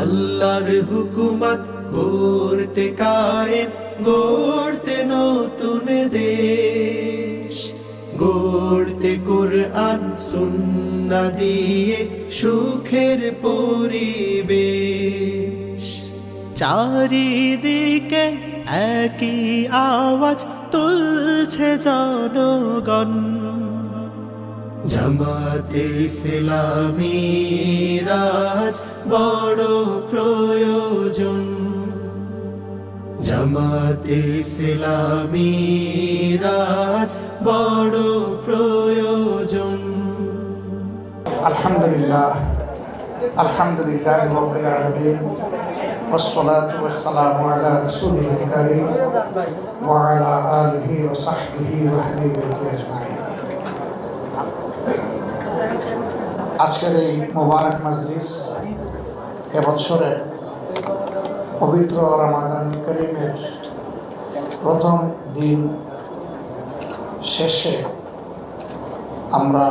আল্লাহর হুকুমত করতে কায়েম, গড়তে নতুন দেশ। গড়তে কোরআন, সুন্না দিয়ে সুখের পরিবেশ। চারিদিকে একই আওয়াজ তুলছে জনগণ। জামাতে ইসলামী রাজ বড় প্রয়োজন জামাতে ইসলামী রাজ বড় প্রয়োজন الحمد لله الحمد لله رب العالمين والصلاة والسلام على رسوله الكريم وعلى آله وصحبه وأهل بيته أجمعين আজকের এই মোবারক মজলিস এবছরের পবিত্র রমাদান করিমের প্রথম দিন শেষে আমরা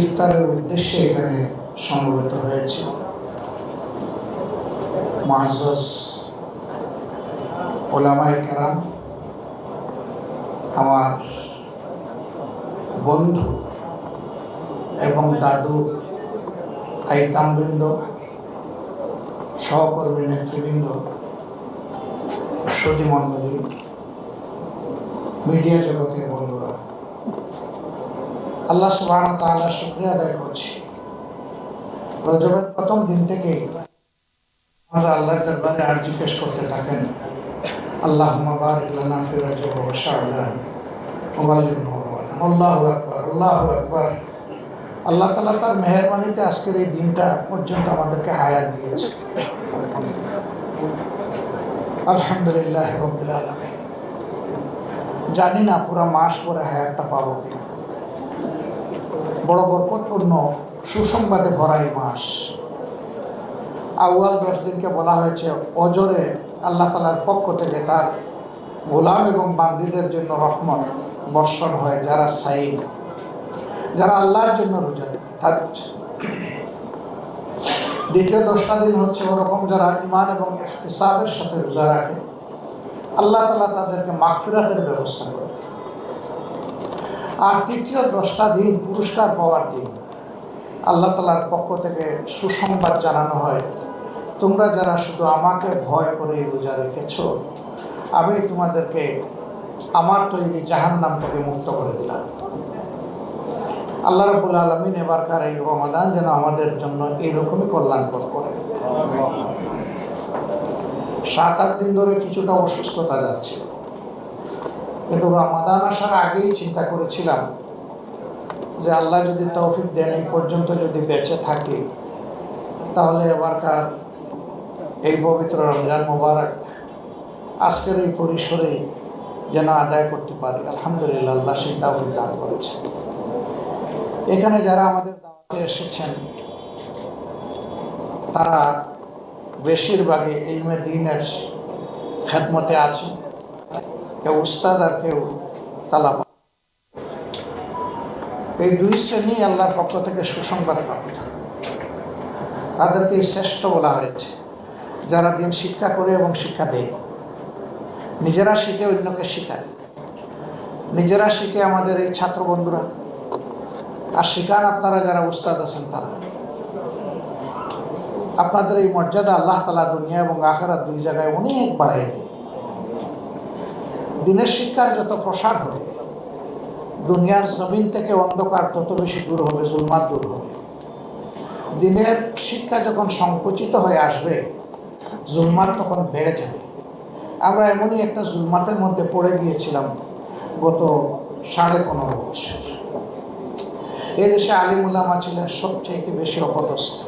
ইফতারের উদ্দেশ্যে এখানে সমবেত হয়েছে। মহাজস ওলামাই কেরাম, আমার বন্ধু এবং দাদু, আইতামবৃন্দ, সহকর্মী নেতৃবৃন্দ সুদী মণ্ডলী, মিডিয়া জগতের বন্ধুরা। আল্লাহ সুবাহ তাআলা শুক্রিয়া আদায় করছি। রজবের প্রথম দিন থেকে আমরা আল্লাহর দরবারে আর জিজ্ঞেস করতে থাকেন। আল্লাহ বারিক লানা ফি রজব ওয়া আল্লাহু আকবার আল্লাহু আকবার। আল্লাহ তাআলা তার মেহেরবানিতে আজকের এই দিনটা পর্যন্ত আমাদেরকে হায়াত দিয়েছে। আলহামদুলিল্লাহ আলামিন। জানি না পুরো মাস পরে হায়াতটা পাবো কিনা। বড় বরকতপূর্ণ সুসংবাদে ভরা এই মাস। আউয়াল দশ দিনকে বলা হয়েছে, অজরে আল্লাহ তালার পক্ষ থেকে তার গোলাম এবং বান্দিদের জন্য রহমত। বর্ষণ হয়, যারা সাইন যারা আল্লাহর জন্য রোজা থাকছে দ্বিতীয় দশটা দিন হচ্ছে ওরকম যারা ইমান এবং ইহতিসাবের সাথে রোজা রাখে, আল্লাহ তালা তাদেরকে মাগফিরাতের ব্যবস্থা করে আর তৃতীয় দশটা দিন পুরস্কার পাওয়ার দিন, আল্লাহ তালার পক্ষ থেকে সুসংবাদ জানানো হয়, তোমরা যারা শুধু আমাকে ভয় করে রোজা রেখেছ, আমি তোমাদেরকে আমার তৈরি জাহান নাম থেকে মুক্ত করে দিলাম। আল্লাহ রবুল আলমিন এবারকার এই রমাদান যেন আমাদের জন্য এইরকমই কল্যাণকর করে। সাত, আট দিন ধরে কিছুটা অসুস্থতা যাচ্ছিল কিন্তু রমাদান আসার আগেই চিন্তা করেছিলাম যে আল্লাহ যদি তৌফিক দেন এই পর্যন্ত যদি বেঁচে থাকি, তাহলে এবারকার এই পবিত্র রমজান মোবারক, আজকের এই পরিসরে যেন আদায় করতে পারি। আলহামদুলিল্লাহ, আল্লাহ সেই তৌফিক দান করেছে। এখানে যারা আমাদের দাওয়াতে এসেছেন, তারা বেশিরভাগই ইলমে দিনের খেদমতে আছেন। কেউ উস্তাদ আর কেউ তালা এই দুই শ্রেণি আল্লাহর পক্ষ থেকে সুসংবাদ প্রাপ্ত। তাদেরকে শ্রেষ্ঠ বলা হয়েছে। যারা দিন শিক্ষা করে এবং শিক্ষা দেয়। নিজেরা শিখে অন্যকে শিখায়। নিজেরা শিখে আমাদের এই ছাত্র বন্ধুরা, আর শিখান আপনারা যারা উস্তাদ আছেন তারা। আপনাদের এই মর্যাদা আল্লাহ তালা দুনিয়া এবং আখারা দুই জায়গায় অনেক বাড়াই দেয় দিনের শিক্ষার যত প্রসার হবে, দুনিয়ার জমিন থেকে অন্ধকার তত বেশি দূর হবে জুলমাত দূর হবে। দিনের শিক্ষা যখন সংকুচিত হয়ে আসবে জুলমাত তখন বেড়ে যাবে। আমরা এমনই একটা জুলমাতের মধ্যে পড়ে গিয়েছিলাম গত সাড়ে পনেরো বছর। এই দেশে আলিমুল্লামা ছিলেন সবচেয়ে বেশি অপদস্থ।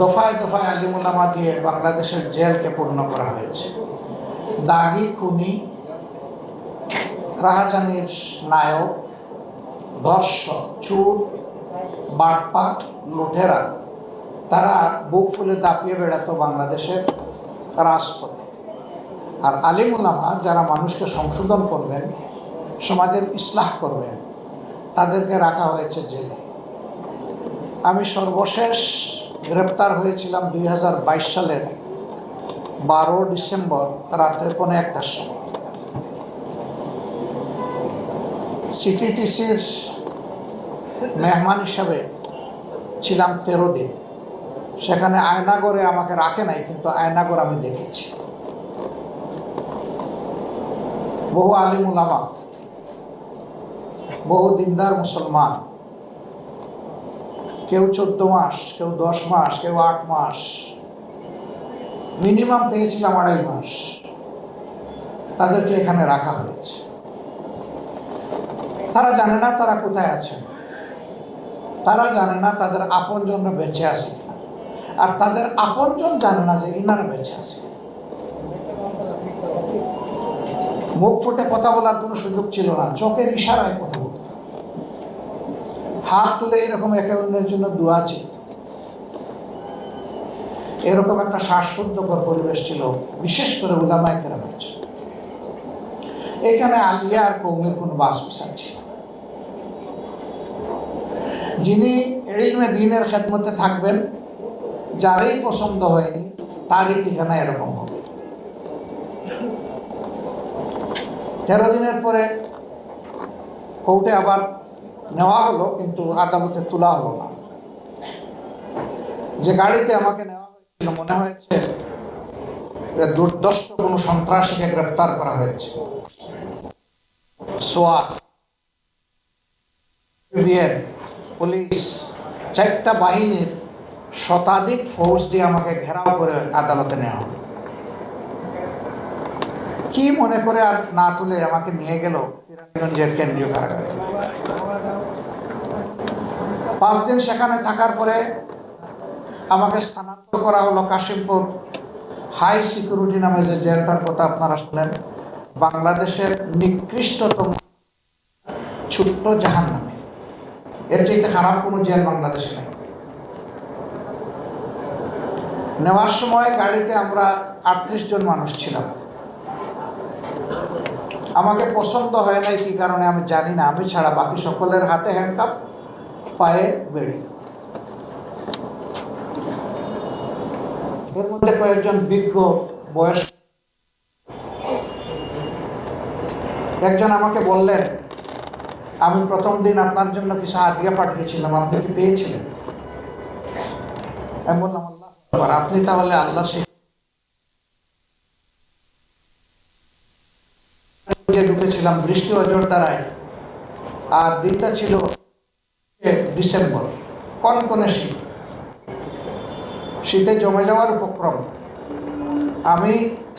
দফায় দফায় আলিমুল্লামা দিয়ে বাংলাদেশের জেলকে পূর্ণ করা হয়েছে। দাগি, খুনি, রাহাজানির নায়ক, ধর্ষক, চুর বাটপাক লুঠেরা তারা বুক ফুলে দাপিয়ে বেড়াতো বাংলাদেশের রাজপথে। আর আলিমুলামা যারা মানুষকে সংশোধন করবেন, সমাজের ইসলাহ করবেন, তাদেরকে রাখা হয়েছে জেলে। আমি সর্বশেষ গ্রেপ্তার হয়েছিলাম দুই হাজার বাইশ সালের বারো ডিসেম্বর রাত্রে পৌনে একটার সময়। সিটিটিসির মেহমান হিসাবে ছিলাম তেরো দিন। সেখানে আয়নাগরে আমাকে রাখে নাই, কিন্তু আয়নাগর আমি দেখেছি। বহু আলিম উলামা, বহু দিনদার মুসলমান। কেউ চোদ্দ মাস, কেউ দশ মাস, কেউ আট মাস। মিনিমাম পেয়েছিলাম আড়াই মাস। তাদেরকে এখানে রাখা হয়েছে। তারা জানে না তারা কোথায় আছেন তারা জানে না তাদের আপনজনরা বেঁচে আছে আর তাদের আপনজন জানে না যে ইনারা বেঁচে আছে মুখ ফুটে কথা বলার কোনো সুযোগ ছিল না, চোখের ইশারায় কথা বলতো। হাত তুলে এরকম একে অন্যের জন্য দোয়া ছিল এরকম একটা শ্বাসরুদ্ধকর পরিবেশ ছিল, বিশেষ করে উলামায় কেরামের এখানে আলিয়া আর কৌমের কোনো বাস বিসার ছিল। যিনি এলমে দিনের খেদমতে থাকবেন, যারই পছন্দ হয়নি, তারই ঠিকানা এরকম হবে তেরো দিনের পরে কোর্টে আবার নেওয়া হলো, কিন্তু আদালতে তোলা হলো না। যে গাড়িতে আমাকে নেওয়া হয়েছিল, মনে হয়েছে যে দুর্দর্শ কোনো সন্ত্রাসীকে গ্রেপ্তার করা হয়েছে। পুলিশ, চারটা বাহিনীর শতাধিক ফৌজ দিয়ে আমাকে ঘেরাও করে আদালতে নেওয়া কি মনে করে আর না তুলে আমাকে নিয়ে গেল? কিরানীগঞ্জের কেন্দ্রীয় কারাগারে। পাঁচ দিন সেখানে থাকার পরে আমাকে স্থানান্তর করা হলো কাশিমপুর হাই সিকিউরিটি নামে যে জেলটার কথা আপনারা শুনেন, বাংলাদেশের নিকৃষ্টতম ছোট্ট জাহান নামে এর চাইতে খারাপ কোনো জেল বাংলাদেশে নেই। নেওয়ার সময় গাড়িতে আমরা আটত্রিশ জন মানুষ ছিলাম। আমাকে পছন্দ হয় নাই, কি কারণে আমি জানি না। আমি ছাড়া বাকি সকলের হাতে হ্যান্ডকাপ পায়ে বেড়ে। এর মধ্যে কয়েকজন বিজ্ঞ বয়স একজন আমাকে বললেন, আমি প্রথম দিন আপনার জন্য কিছু হাদিয়া পাঠিয়েছিলাম, আপনি কি পেয়েছিলেন? আপনি তাহলে আল্লাহ সে যে ঢুকেছিলাম, বৃষ্টি অজর দ্বারায়। আর দিনটা ছিল ডিসেম্বর, কনকনে শীত। শীতে জমে যাওয়ার উপক্রম। আমি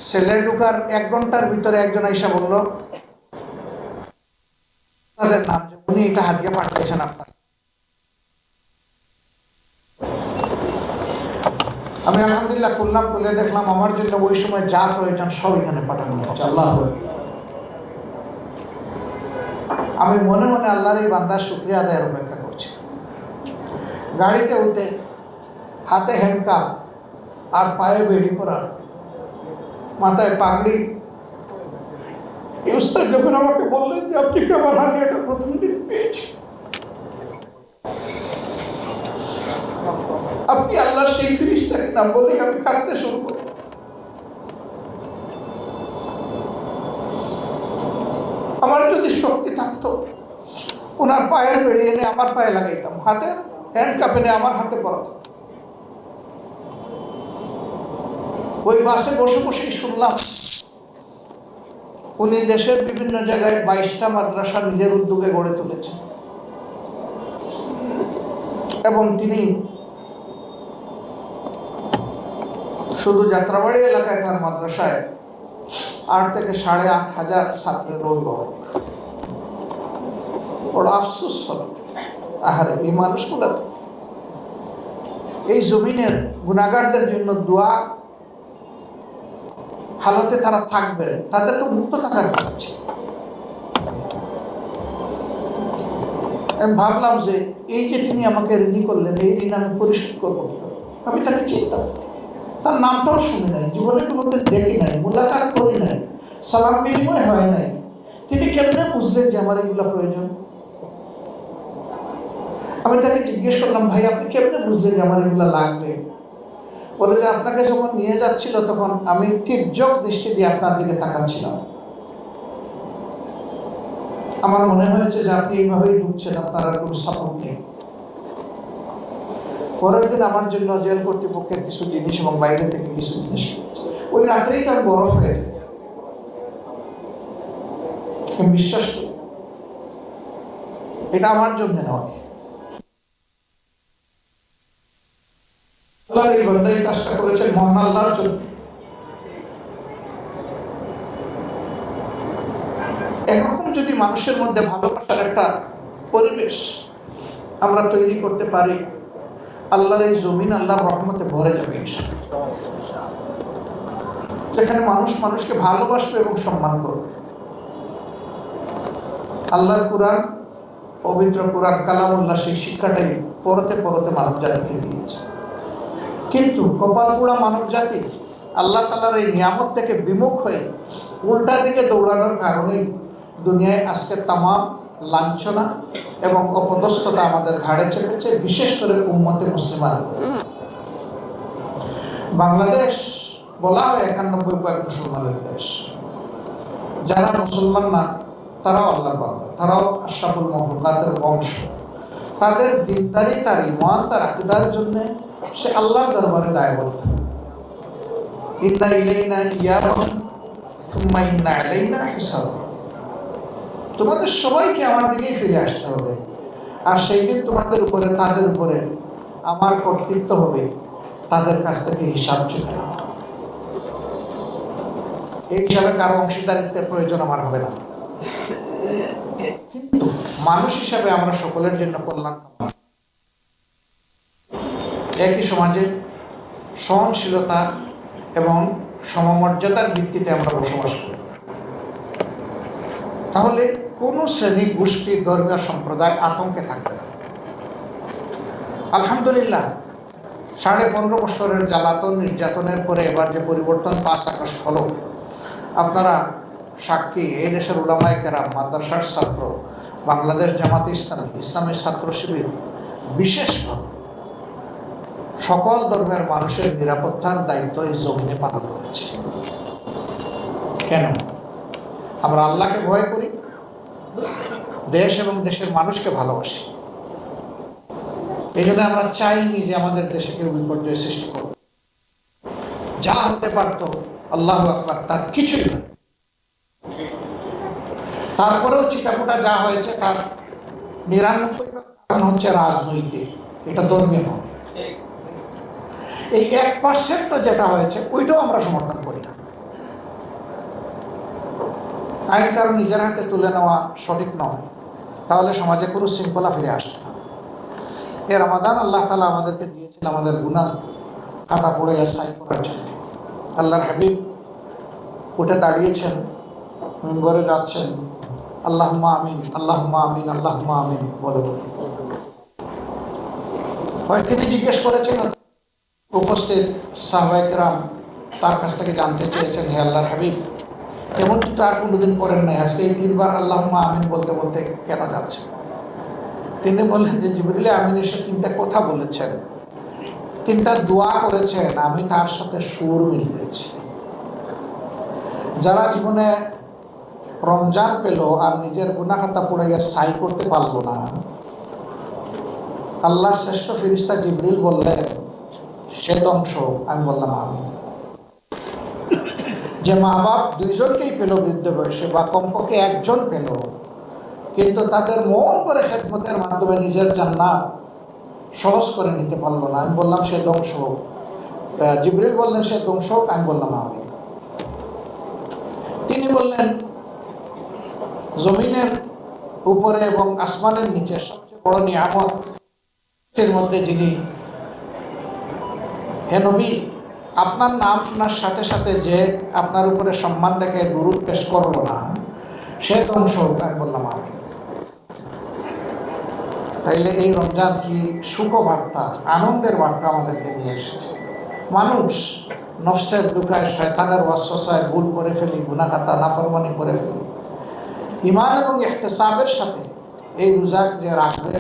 সেলে ঢুকার এক ঘণ্টার ভিতরে একজন আইসা বলল তাদের নাম যে উনি এটা হাত দিয়ে পাঠিয়েছেন আপনার আমি আলহামদুলিল্লাহ করলাম করলে দেখলাম আমার জন্য ওই সময় যা প্রয়োজন সব এখানে পাঠানো হচ্ছে আল্লাহ আমি মনে মনে আল্লাহর এই বান্দার শুক্রিয়া আদায়ের অপেক্ষা করছি। গাড়িতে উঠে হাতে হ্যান্ডকাপ আর পায়ে বেড়ি পরা মাথায় পাগড়ি। এই উস্তাদ যখন আমাকে বললেন যে, আপনি কি আমার হাতে একটা প্রথম দিন পেয়েছেন? আপনি আল্লাহ সেই ফিরিস্তাকে না বলেই আমি কাঁদতে শুরু করি। আমার যদি শক্তি থাকতো ওনার পায়ের বেড়ে এনে আমার পায়ে লাগাইতাম। হাতের হ্যান্ড কাপ এনে আমার হাতে পড়াতো ওই বাসে বসে বসেই শুনলাম, উনি দেশের বিভিন্ন জায়গায় বাইশটা মাদ্রাসা নিজের উদ্যোগে গড়ে তুলেছেন। এবং তিনি শুধু যাত্রাবাড়ি এলাকায় তার মাদ্রাসায় আট থেকে সাড়ে আট হাজার ছাত্রের অভিভাবক বড় আফসোস হল। আহারে, এই মানুষগুলো তো। এই জমিনের গুণাগারদের জন্য দোয়া হালতে তারা থাকবে তাদেরকে মুক্ত থাকার কথা আমি ভাবলাম যে এই যে তিনি আমাকে ঋণী করলেন, এই ঋণ আমি পরিশোধ করব আমি তাকে চিন্তা। তার নামটাও শুনি নাই জীবনে কোনোদিন দেখি নাই, মোলাকাত করি নাই, সালাম বিনিময় হয় নাই। তিনি কেমনে বুঝলেন যে আমার এগুলো প্রয়োজন? আমি তাকে জিজ্ঞেস করলাম, ভাই, আপনি কেমনে বুঝলেন যে আমার এগুলো লাগবে? বলে যে, আপনাকে যখন নিয়ে যাচ্ছিল তখন আমি তীর্যক দৃষ্টি দিয়ে আপনার দিকে তাকাচ্ছিলাম। আমার মনে হয়েছে যে আপনি এইভাবেই ঢুকছেন, আপনার আর কোনো সাপোর্ট নেই। পরের দিন আমার জন্য জেল কর্তৃপক্ষের কিছু জিনিস এবং বাইরে থেকে কিছু জিনিস ওই রাত্রেই তার বরফ হয়ে বিশ্বাস করি, এটা আমার জন্য নয়। বান্দা কাজটা করেছেন, মহান আল্লাহর জন্য। এরকম যদি মানুষের মধ্যে ভালোবাসার একটা পরিবেশ আমরা তৈরি করতে পারি, আল্লাহর এই জমিন আল্লাহর রহমতে ভরে যাবে যেখানে মানুষ মানুষকে ভালোবাসবে এবং সম্মান করবে। আল্লাহর কোরআন, পবিত্র কোরআন, কালামুল্লাহ সেই শিক্ষাটাই পরতে পরতে মানব জাতিকে দিয়েছে। কিন্তু কপাল পোড়া মানব জাতি আল্লাহ তালার এই নিয়ামত থেকে বিমুখ হয়ে উল্টা দিকে দৌড়ানোর কারণেই দুনিয়ায় আজকে তামাম লাঞ্ছনা এবং অপদস্থতা আমাদের ঘাড়ে চেপেছে, বিশেষ করে উম্মতে মুসলিমান বাংলাদেশ বলা হয় একানব্বই কয়েক মুসলমানের দেশ। যারা মুসলমান না, তারাও আল্লাহর বান্দা, তারাও আশরাফুল মহলকাতের বংশ। তাদের দিনদারি, তার ইমান তার আকিদার জন্য সে আল্লাহর দরবারে দায়বদ্ধ ইন্না ইলাইনা ইয়াবাহুম সুম্মা ইন্না আলাইনা হিসাব তোমাদের সবাইকে আমার দিকেই ফিরে আসতে হবে আর সেই দিন তোমাদের উপরে, তাদের উপরে আমার কর্তৃত্ব হবে, তাদের কাছ থেকে হিসাব চুকে নেওয়া। এই হিসাবে কারও অংশীদারিত্বের প্রয়োজন আমার হবে না কিন্তু মানুষ হিসাবে আমরা সকলের জন্য কল্যাণ। একই সমাজে সহনশীলতা এবং সমমর্যাদার ভিত্তিতে আমরা বসবাস করি। তাহলে কোনো শ্রেণি গোষ্ঠী, ধর্মীয় সম্প্রদায় আতঙ্কে থাকবে না। আলহামদুলিল্লাহ, সাড়ে পনেরো বছরের জ্বালাতন নির্যাতনের পরে এবার যে পরিবর্তন পাঁচ আগস্ট হলো, আপনারা সাক্ষী, এই দেশের উলামায় কেরাম, মাদ্রাসার ছাত্র, বাংলাদেশ জামাত ইসলাম, ইসলামের ছাত্র শিবির, বিশেষভাবে সকল ধর্মের মানুষের নিরাপত্তার দায়িত্ব এই জমিনে পালন করেছে। কেন? আমরা আল্লাহকে ভয় করি, দেশ এবং দেশের মানুষকে ভালোবাসি। এই জন্য আমরা চাইনি যে আমাদের দেশে কেউ বিপর্যয় সৃষ্টি করবে যা হতে পারত, আল্লাহ আকবার, তার কিছুই না। তারপরেও চিটাপুটা যা হয়েছে, তার নিরানব্বই কারণ হচ্ছে রাজনৈতিক। এটা ধর্মীয় নয়। এই এক পার্সেন্ট যেটা হয়েছে, ওইটাও আমরা সমর্থন করি না। আইন কারণ নিজের হাতে তুলে নেওয়া সঠিক নয়। তাহলে সমাজে কোনো শৃঙ্খলা ফিরে আসবে না। এর রমাদান আল্লাহ তালা আমাদেরকে দিয়েছেন আমাদের গুনার খাতা পড়ে সাই করার জন্য। আল্লাহর হাবিব উঠে দাঁড়িয়েছেন মেম্বরে যাচ্ছেন। আল্লাহ আমিন আল্লাহ আমিন আল্লাহ মা আমিন বলে বলে। হয় তিনি জিজ্ঞেস করেছেন উপস্থিত সাহবাইকরাম তার কাছ থেকে জানতে চেয়েছেন, হে আল্লাহর হাবিব এমন তো আর কোনোদিন করেন নাই। আজকে এই তিনবার আল্লাহ আমিন বলতে বলতে কেন যাচ্ছে? তিনি বললেন যে জিবরিলে আমিন এসে তিনটা কথা বলেছেন। তিনটা দোয়া করেছেন, আমি তার সাথে সুর মিলিয়েছি। যারা জীবনে রমজান পেল আর নিজের গুনাখাতা পড়ে গিয়ে সাই করতে পারল না, আল্লাহর শ্রেষ্ঠ ফিরিস্তা জিবরিল বললেন সে ধ্বংস আমি বললাম আমি যে মা বাপ দুইজনকেই পেল বৃদ্ধ বয়সে বা কমপক্ষে একজন পেল। কিন্তু তাদের মন করে খেদমতের মাধ্যমে নিজের জান্নাত সহজ করে নিতে পারল না। আমি বললাম, সে ধ্বংস হোক। বললেন, সে ধ্বংস হোক, আমি বললাম আমি তিনি বললেন, জমিনের উপরে এবং আসমানের নিচে সবচেয়ে বড় নিয়ামত এর মধ্যে যিনি হে নবী, আপনার নাম শোনার সাথে সাথে যে আপনার উপরে সম্মান দেখে দুরুদ পেশ করব না, সে ধ্বংস হোক আমি বললাম, আমি। তাইলে এই রমজান কি সুখ বার্তা আনন্দের বার্তা আমাদেরকে নিয়ে এসেছে? মানুষ নফসের দুঃখায়, শয়তানের ওয়াসওয়াসায় ভুল করে ফেলি গুনাখাতা নাফরমানি করে ফেলি। ইমান এবং ইহতেসাবের সাথে এই রোজা যে রাখবে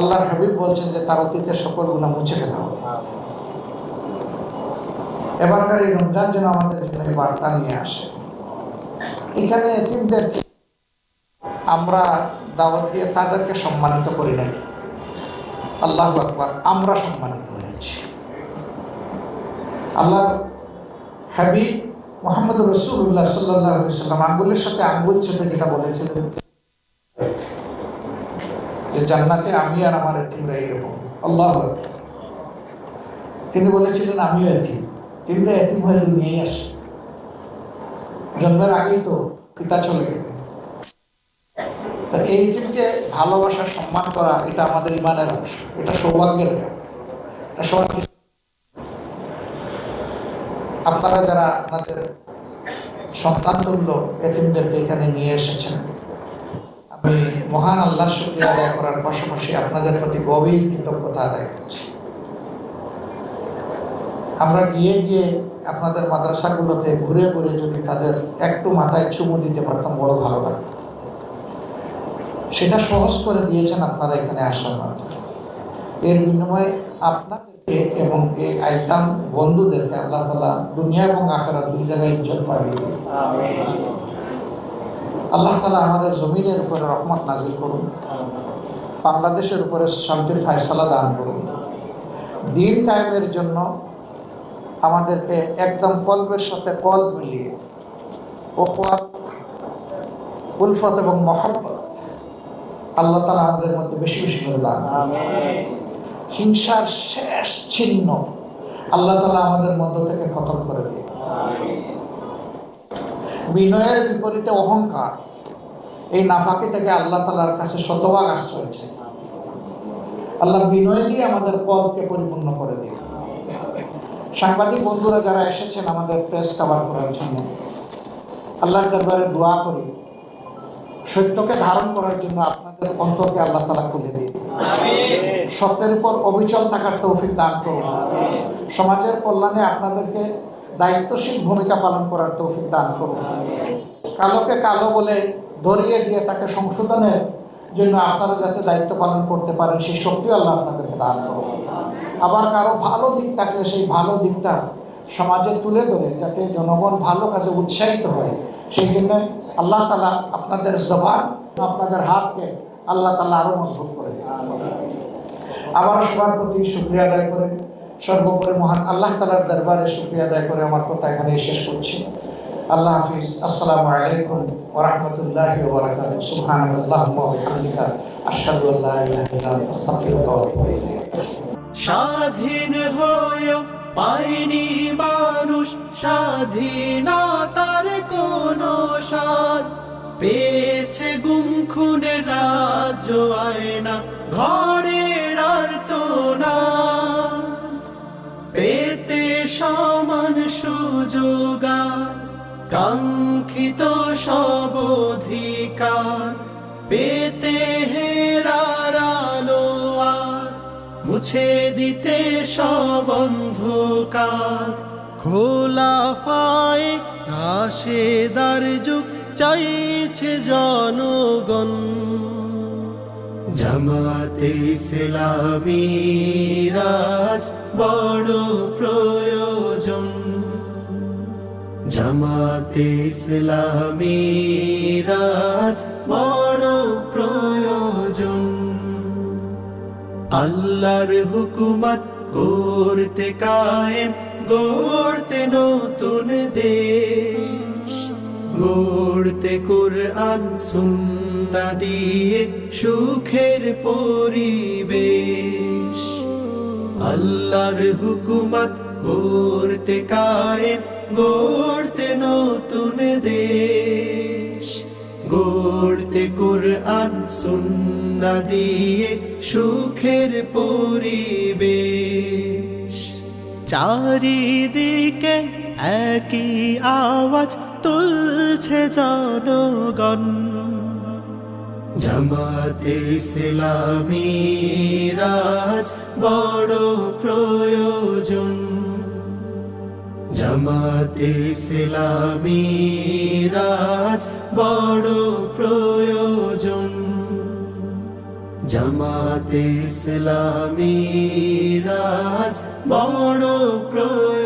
আল্লাহর হাবিব বলছেন যে তার অতীতের সকল গুণা মুছে ফেলা হবে। এবারকার এই রমজান যেন আমাদের জন্য বার্তা নিয়ে আসে। এখানে এতিমদেরকে আমরা দাওয়াত দিয়ে তাদেরকে সম্মানিত করি নাই। আল্লাহ আকবার, আমরা সম্মানিত হয়েছি। আল্লাহ হাবিব মোহাম্মদ রসুল্লাহ সাল্লাহ সাল্লাম আঙ্গুলের সাথে আঙ্গুল চেপে যেটা বলেছিলেন যে জান্নাতে আমি আর আমার এতিমরা এইরকম। আল্লাহ তিনি বলেছিলেন, আমিও এতিম তিনটা এতিম হয়ে নিয়েই আসে। জন্মের আগেই তো পিতা চলে গেলেন। তা এই টিমকে ভালোবাসা, সম্মান করা, এটা আমাদের ইমানের অংশ। এটা সৌভাগ্যের আপনারা যারা আপনাদের সন্তান তুল্য এতিমদেরকে এখানে নিয়ে এসেছেন আমি মহান আল্লাহ শুক্রিয়া আদায় করার পাশাপাশি আপনাদের প্রতি গভীর কৃতজ্ঞতা আদায় করছি। আমরা গিয়ে গিয়ে আপনাদের মাদ্রাসাগুলোতে ঘুরে ঘুরে যদি তাদের একটু মাথায় চুমু দিতে পারতাম, বড় ভালো লাগতো। সেটা সহজ করে দিয়েছেন আপনারা এখানে আসার মাধ্যমে। এর বিনিময়ে আপনাদেরকে এবং এই আইতাম বন্ধুদেরকে আল্লাহ তালা দুনিয়া এবং আখেরা দুই জায়গায় ইজ্জত পাঠিয়ে আল্লাহ তালা আমাদের জমিনের উপরে রহমত নাজিল করুন। বাংলাদেশের উপরে শান্তির ফায়সালা দান করুন। দিন কায়েমের জন্য আমাদেরকে একদম কল্পের সাথে কল মিলিয়ে ওফাত উলফত এবং মহাব্বত আল্লাহ তালা আমাদের মধ্যে বেশি বেশি করে দান হিংসার শেষ চিহ্ন আল্লাহ তালা আমাদের মধ্য থেকে খতম করে দিয়ে বিনয়ের বিপরীতে অহংকার। এই নাপাকি থেকে আল্লাহ তালার কাছে শতভাগ আশ্রয় চাই আল্লাহ বিনয় দিয়ে আমাদের পদকে পরিপূর্ণ করে দিয়ে সাংবাদিক বন্ধুরা যারা এসেছেন আমাদের প্রেস কাভার করার জন্য আল্লাহর দরবারে দোয়া করি। সত্যকে ধারণ করার জন্য আপনাদের অন্তরকে আল্লাহ তালা খুলে দিন। সত্যের উপর অবিচল থাকার তৌফিক দান করুন। সমাজের কল্যাণে আপনাদেরকে দায়িত্বশীল ভূমিকা পালন করার তৌফিক দান করুন। কালোকে কালো বলে ধরিয়ে দিয়ে তাকে সংশোধনের জন্য আপনারা যাতে দায়িত্ব পালন করতে পারেন সেই শক্তি আল্লাহ আপনাদেরকে দান করুন। আবার কারও ভালো দিক থাকলে সেই ভালো দিকটা সমাজে তুলে ধরে যাতে জনগণ ভালো কাজে উৎসাহিত হয় সেই জন্য আল্লাহ তালা আপনাদের জবান আপনাদের হাতকে আল্লাহ তালা আরও মজবুত করে আবার সবার প্রতি শুক্রিয়া আদায় করে। সর্বোপরি মহান আল্লাহ তালার দরবারে শুক্রিয়া আদায় করে আমার কথা এখানে শেষ করছি। আল্লাহ হাফিজ, আসসালামু আলাইকুম ওয়া রাহমাতুল্লাহি ওয়া বারাকাতুহু। সুবহানাল্লাহি ওয়া বিহামদিহি আশহাদু ইলাহা আস্তাগফিরুকা ওয়া আতুবু ইলাইক। স্বাধীন হয়েও পায়নি মানুষ, স্বাধীনতার কোন স্বাদ। পেয়েছে গুম খুনে রাজ্য আয়না, ঘরের আর তো না। পেতে সমান সুযোগার, কাঙ্ক্ষিত সব অধিকার। পেতে হেরার মুছে দিতে সব অন্ধকার। খোলা ফায় রাশেদার যুগ চাইছে জনগণ। জামাতে ইসলামী রাজ বড় প্রয়োজন। জামাতে ইসলামী রাজ বড় প্রয়োজন। আল্লাহর হুকুমত করতে কায়েম, গড়তে নতুন দেশ। গড়তে কোরআন, সুন্না দিয়ে সুখের পরিবেশ। আল্লাহর হুকুমত করতে কায়েম, গড়তে নতুন দেশ। গড়তে কোরআন, সুন্না দিয়ে সুখের পরিবেশ। চারিদিকে একই আওয়াজ তুলছে জনগণ। জামাতে ইসলামী রাজ বড় প্রয়োজন। জামাতে ইসলামী রাজ বড় প্রয়োজন। জামা জামাতে ইসলামী রাজ বড় প্রয়োজন।